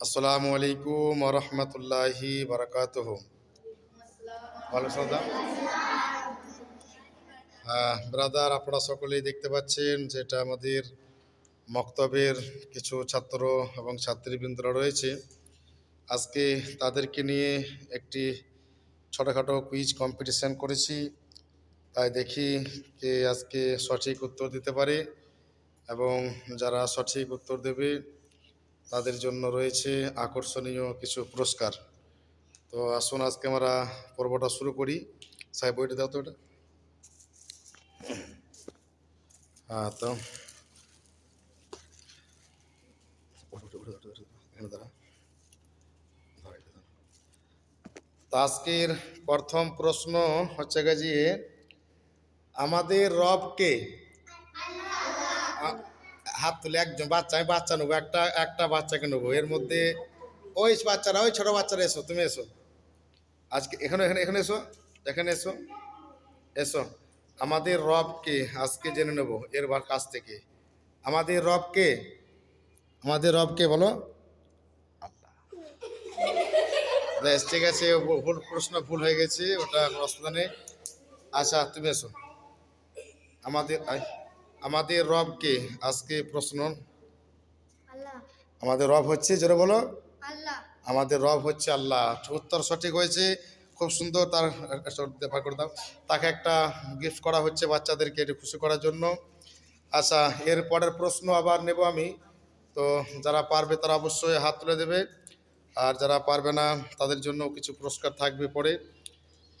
আসসালামু আলাইকুম রহমতুল্লাহি বারকাতুহ। ব্রাদার, আপনারা সকলেই দেখতে পাচ্ছেন যেটা আমাদের মক্তবের কিছু ছাত্র এবং ছাত্রীবৃন্দরা রয়েছে। আজকে তাদেরকে নিয়ে একটি ছোটোখাটো কুইজ কম্পিটিশান করেছি। তাই দেখি কে আজকে সঠিক উত্তর দিতে পারে এবং যারা সঠিক উত্তর দেবে তাদের জন্য রয়েছে আকর্ষণীয় কিছু পুরস্কার। তো আসুন, আজকে আমরা পর্বটা শুরু করি। সাহেব, বইটা দাও তো ওটা হ্যাঁ তো। এটা আজকের প্রথম প্রশ্ন হচ্ছে গিয়ে আমাদের রবকে হাত তুলে একজন বাচ্চা, আমি বাচ্চা নেব, একটা একটা বাচ্চাকে নেব। এর মধ্যে ওই বাচ্চারা, ওই ছোটো বাচ্চারা এসো, তুমি এসো। আজকে এখানে এখানে এখানে এসো এখানে এসো এসো। আমাদের রবকে আজকে জেনে নেব, এর কাছ থেকে। আমাদের রবকে আমাদের রবকে বলো। আল্লাহ। ঠিক আছে ভুল প্রশ্ন ভুল হয়ে গেছে, ওটা অসুবিধা নেই। আচ্ছা তুমি এসো। আমাদের আমাদের রবকে আজকে প্রশ্ন। আমাদের রব হচ্ছে যেটা বলো। আমাদের রব হচ্ছে আল্লাহ। উত্তর সঠিক হয়েছে। খুব সুন্দর তার ব্যাপার করে দাও। তাকে একটা গিফট করা হচ্ছে বাচ্চাদেরকে একটু খুশি করার জন্য। আচ্ছা এর পরের প্রশ্ন আবার নেব আমি। তো যারা পারবে তারা অবশ্যই হাত তুলে দেবে। আর যারা পারবে না তাদের জন্য কিছু পুরস্কার থাকবে পরে।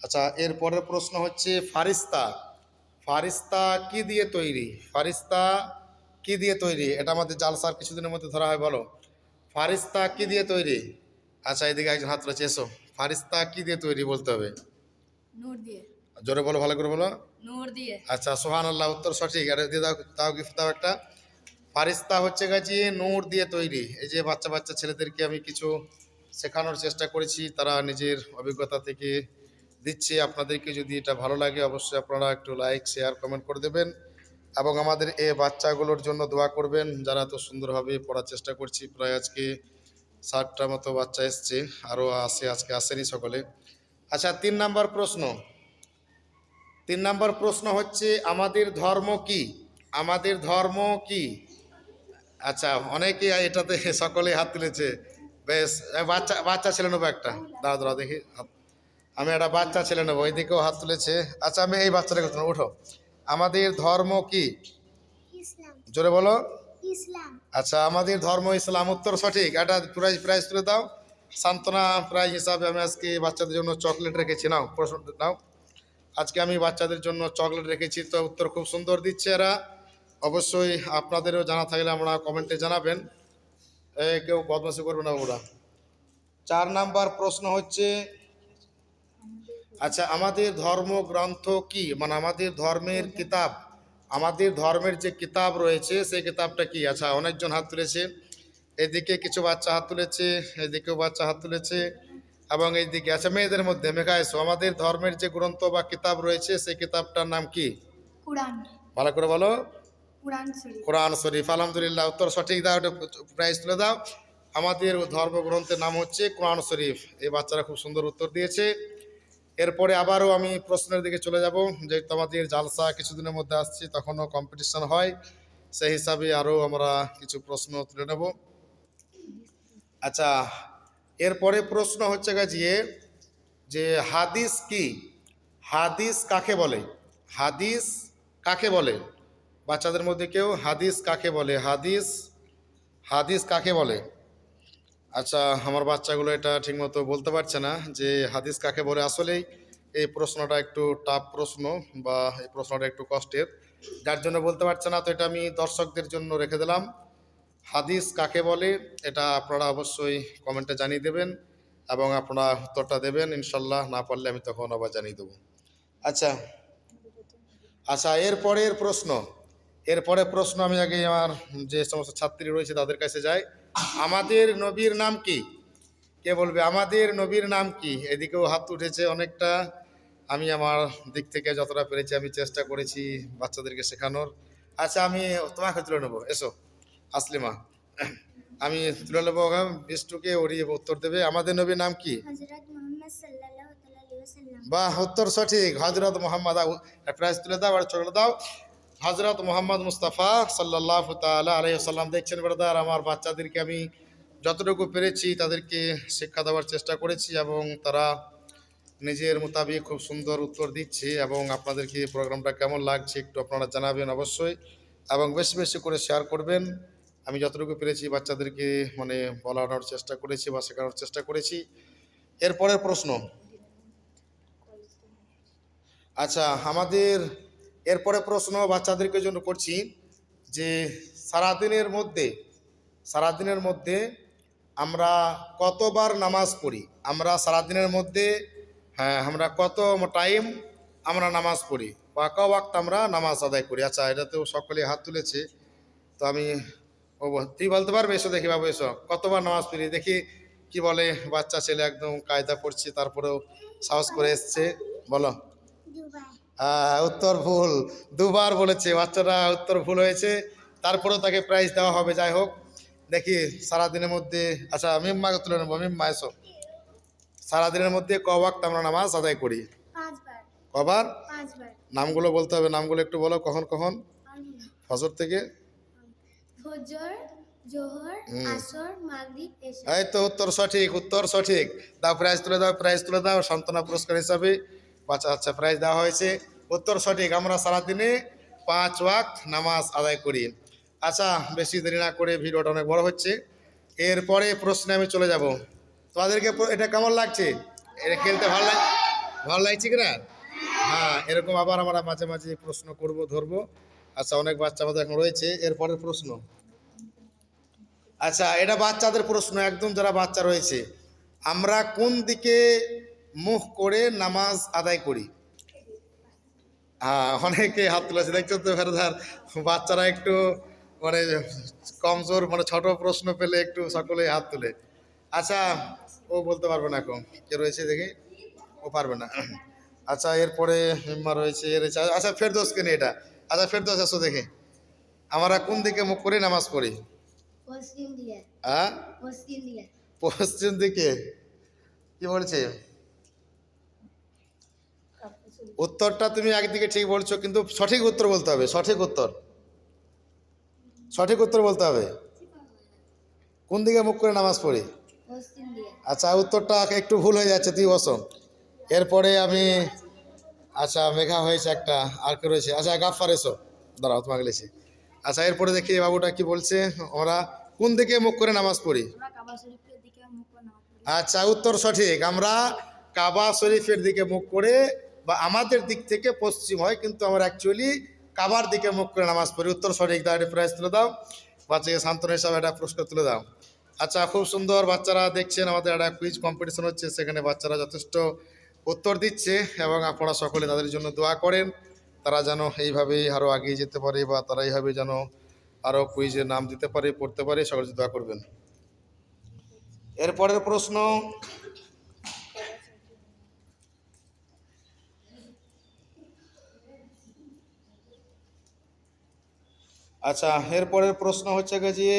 আচ্ছা এর পরের প্রশ্ন হচ্ছে ফারিস্তা ফারিস্তা কি দিয়ে তৈরি? ফারিস্তা কি দিয়ে তৈরি? এটা আমাদের জালসার কিছুদিনের মধ্যে ধরা হয় বলো। ফারিস্তা কি দিয়ে তৈরি? আচ্ছা এদিকে একজন হাত রয়েছে এসো। ফারিস্তা কি দিয়ে তৈরি বলতে হবে? নূর দিয়ে। জোরে বলো ভালো করে বলো। নূর দিয়ে। আচ্ছা সোহান আল্লাহ উত্তর সঠিক। আর দিয়ে দাও তাও গিফট দাও একটা। ফারিস্তা হচ্ছে গেছে নূর দিয়ে তৈরি। এই যে বাচ্চা বাচ্চা ছেলেদেরকে আমি কিছু শেখানোর চেষ্টা করেছি তারা নিজের অভিজ্ঞতা থেকে দিচ্ছে। আপনাদেরকে যদি এটা ভালো লাগে, অবশ্যই আপনারা একটু লাইক শেয়ার কমেন্ট করে দেবেন। এবং আমাদের এ বাচ্চাগুলোর জন্য দোয়া করবেন, যারা তো সুন্দরভাবে পড়ার চেষ্টা করছি। প্রায় আজকে ষাটটা মতো বাচ্চা এসছে, আরও আসে আজকে আসেনি সকলে। আচ্ছা তিন নাম্বার প্রশ্ন। তিন নাম্বার প্রশ্ন হচ্ছে, আমাদের ধর্ম কি? আমাদের ধর্ম কি? আচ্ছা অনেকে এটাতে সকলে হাত তুলেছে। বেশ বাচ্চা বাচ্চা ছেলে নেব একটা। দাঁড়া দাঁড়া দেখি, হাত। আমি একটা বাচ্চা ছেলে নেব এইদিকেও হাত তুলেছে। আচ্ছা আমি এই বাচ্চাটাকে তুলবো উঠো। আমাদের ধর্ম কি? জোরে বলো। আচ্ছা আমাদের ধর্ম ইসলাম উত্তর সঠিক। একটা প্রাইজ প্রাইজ তুলে দাও। সান্ত্বনা প্রাইজ হিসাবে আমি আজকে বাচ্চাদের জন্য চকলেট রেখেছি। নাও প্রশ্ন নাও। আজকে আমি বাচ্চাদের জন্য চকলেট রেখেছি তো উত্তর খুব সুন্দর দিচ্ছে এরা। অবশ্যই আপনাদেরও জানা থাকলে আমরা কমেন্টে জানাবেন। কেউ বদমাশি করবে না ওরা চার নাম্বার প্রশ্ন হচ্ছে আচ্ছা আমাদের ধর্মগ্রন্থ কি? মানে আমাদের ধর্মের কিতাব আমাদের ধর্মের যে কিতাব রয়েছে সেই কিতাবটা কি? আচ্ছা অনেকজন হাত তুলেছে। এদিকে কিছু বাচ্চা হাত তুলেছে এদিকেও বাচ্চা হাত তুলেছে এবং এইদিকে আচ্ছা মেয়েদের মধ্যে। মেঘা এসো আমাদের ধর্মের যে গ্রন্থ বা কিতাব রয়েছে সেই কিতাবটার নাম কি? ভালো করে বলো। কোরআন শরীফ। কোরআন আলহামদুলিল্লাহ উত্তর সঠিক দাও প্রাইজ তুলে দাও। আমাদের ধর্মগ্রন্থের নাম হচ্ছে কোরআন শরীফ। এই বাচ্চারা খুব সুন্দর উত্তর দিয়েছে। এরপরে আবারও আমি প্রশ্নের দিকে চলে যাব। যেহেতু আমাদের জালসা কিছুদিনের মধ্যে আসছে, তখনও কম্পিটিশন হয়। সেই হিসাবে আরও আমরা কিছু প্রশ্ন তুলে নেব। আচ্ছা এরপরে প্রশ্ন হচ্ছে গিয়ে যে হাদিস কি? হাদিস কাকে বলে? হাদিস কাকে বলে? বাচ্চাদের মধ্যে কেউ হাদিস কাকে বলে? হাদিস হাদিস কাকে বলে? আচ্ছা আমার বাচ্চাগুলো এটা ঠিকমতো বলতে পারছে না যে হাদিস কাকে বলে। আসলেই এই প্রশ্নটা একটু টাফ প্রশ্ন বা এই প্রশ্নটা একটু কষ্টের। যার জন্য বলতে পারছে না, তো এটা আমি দর্শকদের জন্য রেখে দিলাম। হাদিস কাকে বলে এটা আপনারা অবশ্যই কমেন্টে জানিয়ে দেবেন এবং আপনারা উত্তরটা দেবেন, ইনশাল্লাহ। না পারলে আমি তখন আবার জানিয়ে দেবো। আচ্ছা আচ্ছা এরপরের প্রশ্ন। এরপরে প্রশ্ন আমি আগে আমার যে সমস্ত ছাত্রী রয়েছে তাদের কাছে যাই। আমাদের নবীর নাম কি? কে বলবে? আমাদের নবীর নাম কি? এদিকেও হাত উঠেছে অনেকটা। আমি আমার দিক থেকে যতটা পেরেছি আমি চেষ্টা করেছি বাচ্চাদেরকে শেখানোর। আচ্ছা আমি তোমাকে তুলে নেব। এসো আসলিমা। আমি তুলে নেব বিষ্টুকে ওরিয়ে উত্তর দেবে। আমাদের নবীর নাম কি? বাহ উত্তর সঠিক। হজরত মোহাম্মদ প্রাইজ তুলে দাও আর চলে দাও। হজরত মোহাম্মদ মুস্তাফা সাল্লাহ তালা আলাইসাল্লাম দেখছেন ব্রাদার, আমার বাচ্চাদেরকে আমি যতটুকু পেরেছি তাদেরকে শিক্ষা দেওয়ার চেষ্টা করেছি এবং তারা নিজের মোতাবেক খুব সুন্দর উত্তর দিচ্ছে এবং আপনাদেরকে প্রোগ্রামটা কেমন লাগছে একটু আপনারা জানাবেন অবশ্যই এবং বেশি বেশি করে শেয়ার করবেন। আমি যতটুকু পেরেছি বাচ্চাদেরকে মানে বলানোর চেষ্টা করেছি বা শেখানোর চেষ্টা করেছি। এরপরের প্রশ্ন। আচ্ছা আমাদের এরপরে প্রশ্ন বাচ্চাদেরকে জন্য করছি যে সারাদিনের মধ্যে সারাদিনের মধ্যে আমরা কতবার নামাজ পড়ি? আমরা সারাদিনের মধ্যে হ্যাঁ আমরা কত টাইম আমরা নামাজ পড়ি? বা ক ওয়াক্ত আমরা নামাজ আদায় করি? আচ্ছা এটা তো সকলে হাত তুলেছে, তো আমি ও তুই বলতে পারবে? এসো দেখি বাবু, এসো। কতবার নামাজ পড়ি? দেখি কি বলে বাচ্চা ছেলে একদম কায়দা পড়ছে তারপরেও সাহস করে এসছে। বলো। উত্তর ভুল। দুবার বলেছে বাচ্চারা উত্তর ভুল হয়েছে। তারপরেও তাকে প্রাইজ দেওয়া হবে যাই হোক। দেখি সারাদিনের মধ্যে আচ্ছা মিম্মাকে তুলে নেব? মিম্মা এসো। সারাদিনের মধ্যে ক ওয়াক্ত আমরা নামাজ আদায় করি। কবার নামগুলো বলতে হবে নামগুলো একটু বলো কখন কখন? ফজর থেকে? এই তো উত্তর সঠিক উত্তর সঠিক। দাও প্রাইজ তুলে দাও প্রাইজ তুলে দাও সান্ত্বনা পুরস্কার হিসাবে। বাচ্চা আচ্ছা প্রাইজ দেওয়া হয়েছে। উত্তর সঠিক, আমরা সারাদিনে পাঁচ ওয়াক্ত নামাজ আদায় করি। আচ্ছা বেশি দেরি না করে ভিডিওটা অনেক বড় হচ্ছে। এরপরে প্রশ্নে আমি চলে যাব। তোমাদেরকে এটা কেমন লাগছে? এটা খেলতে ভালো লাগ ভালো লাগছে কি না হ্যাঁ এরকম আবার আমরা মাঝে মাঝে প্রশ্ন করব, ধরবো। আচ্ছা অনেক বাচ্চা আমাদের এখন রয়েছে। এরপরের প্রশ্ন। আচ্ছা এটা বাচ্চাদের প্রশ্ন, একদম যারা বাচ্চা রয়েছে। আমরা কোন দিকে মুখ করে নামাজ আদায় করি। হ্যাঁ অনেকে হাত তুলেছে দেখছ তো ফেরদার? বাচ্চারা একটু মানে কমজোর মানে ছোট প্রশ্ন পেলে একটু সকলেই হাত তুলে। আচ্ছা ও বলতে পারবে না এখন। কে রয়েছে দেখি? ও পারবে না। আচ্ছা এরপরে মিম্মা রয়েছে এর রয়েছে। আচ্ছা ফেরদোসকে নিয়ে এটা। আচ্ছা ফেরদোস এসো দেখে। আমরা কোন দিকে মুখ করে নামাজ পড়ি? হ্যাঁ পশ্চিম দিকে। পশ্চিম দিকে। কি বলছে? উত্তরটা তুমি একদিকে ঠিক বলছো, কিন্তু সঠিক উত্তর বলতে হবে, সঠিক উত্তর। সঠিক উত্তর বলতে হবে। কোন দিকে মুখ করে নামাজ পড়ি? আচ্ছা উত্তরটা একটু ভুল হয়ে যাচ্ছে, তুই বসো। এরপরে আমি আচ্ছা মেঘা হয়েছে একটা, আর কে রয়েছে? আচ্ছা গাফার এসো। দাঁড়াও, তোমাকে লিখছি। আচ্ছা এরপরে দেখি বাবুটা কি বলছে আমরা কোন দিকে মুখ করে নামাজ পড়ি? আচ্ছা উত্তর সঠিক। আমরা কাবা শরীফের দিকে মুখ করে বা আমাদের দিক থেকে পশ্চিম হয়, কিন্তু আমরা অ্যাকচুয়ালি কাবার দিকে মুখ করে নামাজ পড়ি। উত্তর সঠিক দাও একটা প্রাইজ তুলে দাও। বাচ্চাকে সান্ত্বনা হিসাবে একটা পুরস্কার তুলে দাও। আচ্ছা খুব সুন্দর বাচ্চারা দেখছেন, আমাদের একটা কুইজ কম্পিটিশন হচ্ছে, সেখানে বাচ্চারা যথেষ্ট উত্তর দিচ্ছে এবং আপনারা সকলে তাদের জন্য দোয়া করেন। তারা যেন এইভাবেই আরও এগিয়ে যেতে পারে বা তারা এইভাবে যেন আরও কুইজে নাম দিতে পারে, পড়তে পারে, সকলে দোয়া করবেন। এরপরের প্রশ্ন আচ্ছা এরপরের প্রশ্ন হচ্ছে গিয়ে যে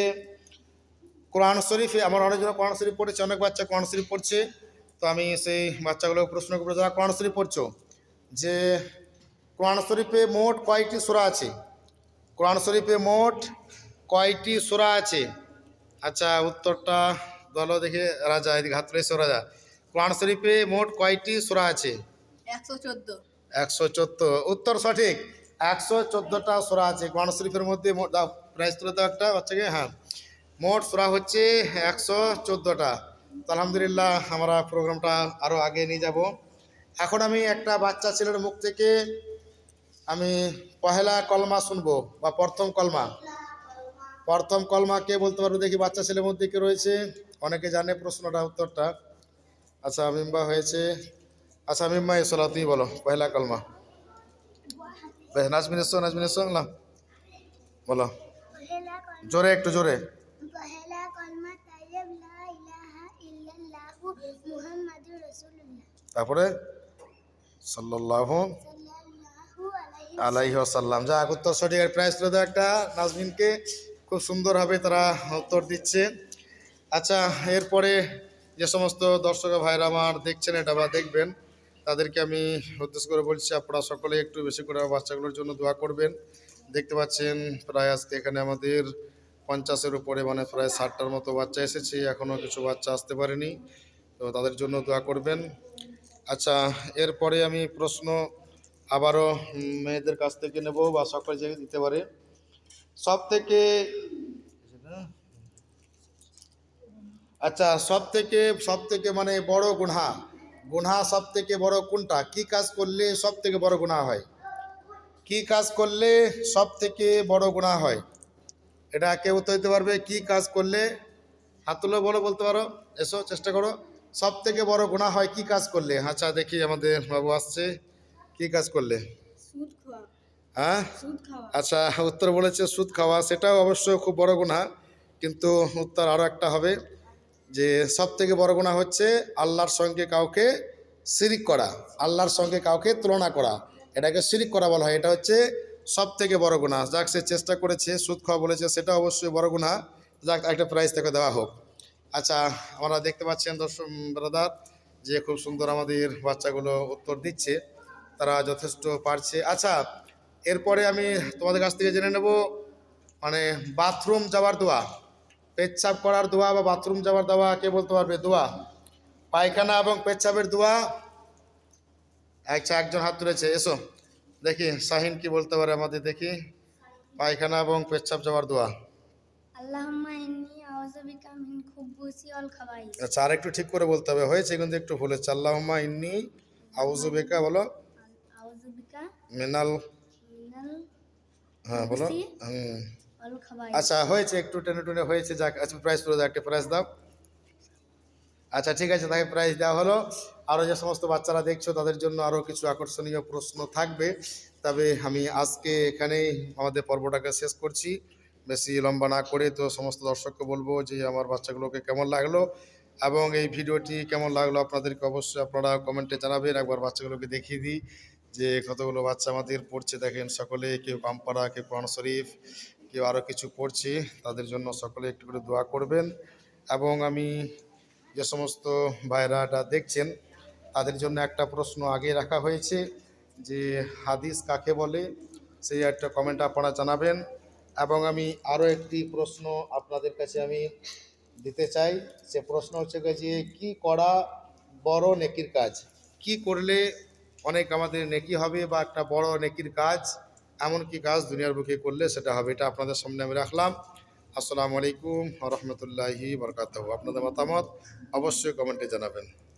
কোরআন শরীফে আমার অনেকজন কোরআন শরীফ পড়েছে অনেক বাচ্চা কোরআন শরীফ পড়ছে। তো আমি সেই বাচ্চাগুলো প্রশ্ন করব যারা কোরআন শরীফ পড়ছো যে কোরআন শরীফে মোট কয়টি সূরা আছে? কোরআন শরীফে মোট কয়টি সূরা আছে? আচ্ছা উত্তরটা বলো দেখে রাজা এদিকে হাত রয়েছে রাজা। কোরআন শরীফে মোট কয়টি সূরা আছে? একশো চোদ্দ। একশো চোদ্দ। উত্তর সঠিক? একশো চোদ্দোটা সোরা আছে। কোরআন শরীফের মধ্যে প্রাইজ তুলে দাও একটা বাচ্চাকে হ্যাঁ। মোট সোরা হচ্ছে একশো চোদ্দোটা। তো আলহামদুলিল্লাহ আমরা প্রোগ্রামটা আরও আগে নিয়ে যাব। এখন আমি একটা বাচ্চা ছেলের মুখ থেকে আমি পহেলা কলমা শুনব, বা প্রথম কলমা। প্রথম কলমা কে বলতে পারব? দেখি বাচ্চা ছেলের মধ্যে কে রয়েছে। অনেকে জানে প্রশ্নটা, উত্তরটা। আচ্ছা মিম্বা হয়েছে। আচ্ছা মিম্মা এসো তুমি বলো, পহেলা কলমা। বেশ নাজমিন এসো নাজমিন এসো না বলো জোরে একটু জোরে। তারপরে? সাল্লাল্লাহু সাল্লাল্লাহু আলাইহি আসাল্লাম যা উত্তর সঠিক। প্রাইজ তুলে দাও একটা নাজমিনকে। খুব সুন্দরভাবে তারা উত্তর দিচ্ছে। আচ্ছা এরপরে যে সমস্ত দর্শক ভাইরা আমার দেখছেন এটা বা দেখবেন। তাদেরকে আমি উদ্দেশ্য করে বলছি, আপনারা সকলে একটু বেশি করে বাচ্চাগুলোর জন্য দোয়া করবেন। দেখতে পাচ্ছেন, প্রায় আজকে এখানে আমাদের পঞ্চাশের উপরে মানে প্রায় ষাটটার মতো বাচ্চা এসেছে, এখনও কিছু বাচ্চা আসতে পারেনি, তো তাদের জন্য দোয়া করবেন। আচ্ছা এরপরে আমি প্রশ্ন আবারও মেয়েদের কাছ থেকে নেব বা সকলে যে দিতে পারে। সব থেকে আচ্ছা সব থেকে সব থেকে মানে বড় গুনহা। গুনহা সব থেকে বড় কোনটা? কি কাজ করলে সব থেকে বড় গুনাহ হয়? কি কাজ করলে সব থেকে বড় গুনাহ হয়? এটা কেউ উত্তর দিতে পারবে। কি কাজ করলে? হাত তুলে বলো বলতে পারো। এসো চেষ্টা করো। সব থেকে বড় গুনাহ হয় কি কাজ করলে? আচ্ছা দেখি আমাদের বাবু আসছে। কি কাজ করলে? হ্যাঁ? আচ্ছা উত্তর বলেছে সুদ খাওয়া। সেটাও অবশ্য খুব বড় গুণা। কিন্তু উত্তর আরও একটা হবে। যে সব থেকে বড় গুণা হচ্ছে আল্লাহর সঙ্গে কাউকে সিরিক করা, আল্লাহর সঙ্গে কাউকে তুলনা করা। এটাকে সিরিক করা বলা হয়। এটা হচ্ছে সব থেকে বড় গুণা যাক, সে চেষ্টা করেছে, সুদ খাওয়া বলেছে, সেটা অবশ্যই বড় গুণা যাক, একটা প্রাইজ থেকে দেওয়া হোক। আচ্ছা আমরা দেখতে পাচ্ছেন দর্শক, ব্রাদার, যে খুব সুন্দর আমাদের বাচ্চাগুলো উত্তর দিচ্ছে। তারা যথেষ্ট পারছে। আচ্ছা এরপরে আমি তোমাদের কাছ থেকে জেনে নেব মানে বাথরুম যাওয়ার দোয়া। পেচ্ছাপ করার দোয়া বা বাথরুম যাওয়ার দোয়া কে বলতে পারবে? দোয়া। পায়খানা এবং পেচ্ছাপের দোয়া। আচ্ছা একজন হাত তুলেছে এসো। দেখি শাহিন কি বলতে পারে আমাদের দেখি। পায়খানা এবং পেচ্ছাপ যাওয়ার দোয়া। আচ্ছা আর একটু ঠিক করে বলতে হবে। হয়েছে কিন্তু একটু ভুল হচ্ছে। ইন্নি আউজু বেকা বলো। মিনাল হ্যাঁ বলো। হুম। আচ্ছা হয়েছে, একটু টেনে টুনে হয়েছে, যাক আচ্ছা প্রাইস করে দাও, একটা প্রাইস দাও। আচ্ছা ঠিক আছে তাকে প্রাইস দেওয়া হলো। আরও যে সমস্ত বাচ্চারা দেখছ, তাদের জন্য আরও কিছু আকর্ষণীয় প্রশ্ন থাকবে। তবে আমি আজকে এখানেই আমাদের পর্বটাকে শেষ করছি। বেশি লম্বা না করে তো সমস্ত দর্শককে বলব যে, আমার বাচ্চাগুলোকে কেমন লাগল? এবং এই ভিডিওটি কেমন লাগল আপনাদেরকে অবশ্যই আপনারা কমেন্টে জানাবেন। একবার বাচ্চাগুলোকে দেখিয়ে দিই যে, কতগুলো বাচ্চা আমাদের পড়ছে। দেখেন, সকলে, কেউ পাম্পারা কেউ কোরআন শরীফ কেউ আরও কিছু করছে, তাদের জন্য সকলে একটু করে দোয়া করবেন। এবং আমি যে সমস্ত ভাইরাটা দেখছেন, তাদের জন্য একটা প্রশ্ন আগে রাখা হয়েছে যে, হাদিস কাকে বলে? সেই একটা কমেন্ট আপনারা জানাবেন। এবং আমি আরও একটি প্রশ্ন আপনাদের কাছে আমি দিতে চাই। সে প্রশ্ন হচ্ছে যে, কি করা বড় নেকির কাজ? কি করলে অনেক আমাদের নেকি হবে বা একটা বড় নেকির কাজ? এমন কি কাজ দুনিয়ার বুকে করলে সেটা হবে, এটা আপনাদের সামনে আমি রাখলাম। আসসালামু আলাইকুম রহমতুল্লাহি বরকাত আপনাদের মতামত অবশ্যই কমেন্টে জানাবেন।